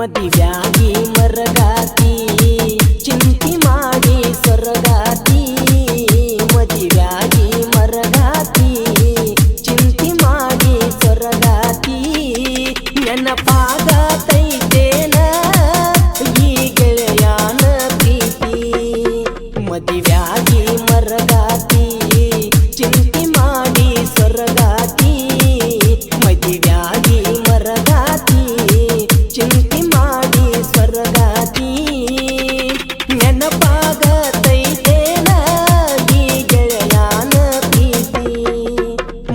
ಮದುವ್ಯಾಗಿ ಮರಗಾತಿ, ಚಿಂತಿ ಮಾಡಿ ಸೊರಗಾತಿ. ಮದುವ್ಯಾಗಿ ಮರಗಾತಿ, ಚಿಂತಿ ಮಾಡಿ ಸೊರಗಾತಿ. ನೆನಪಾಗ ತೈತೇನ ಈ ಗೆಳೆಯಾನ ಪ್ರೀತಿ? ಮದುವ್ಯಾಗಿ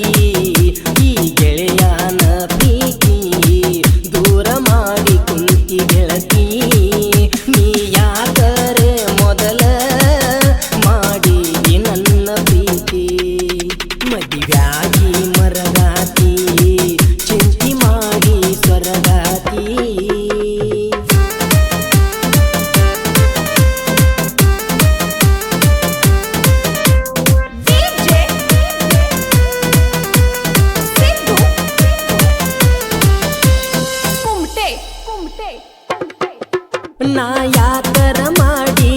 me. ನಾ ಯಾತರ ಮಾಡಿ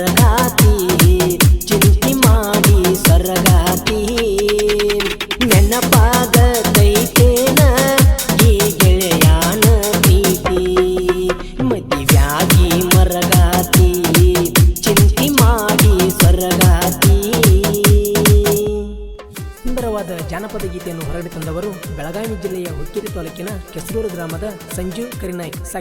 ರಗಾತಿ ಚಿಂತಿ ಮಾಡಿ ಸ್ವರ್ಗಾತಿ ನೆನಪಾದ ದೈತೇನ ಈ ಗೆಳೆಯಾನ ಪ್ರೀತಿ. ಮದುವೆಯಾಗಿ ಮರಗಾತಿ, ಚಿಂತಿ ಮಾಡಿ ಸ್ವರ್ಗಾತಿ ಸುಂದರವಾದ ಜಾನಪದ ಗೀತೆಯನ್ನು ಹೊರಗೆ ತಂದವರು ಬೆಳಗಾವಿ ಜಿಲ್ಲೆಯ ಹುಕ್ಕೇರಿ ತಾಲೂಕಿನ ಕೆಸರೂರು ಗ್ರಾಮದ ಸಂಜೀವ್ ಕರಿನಾಯ್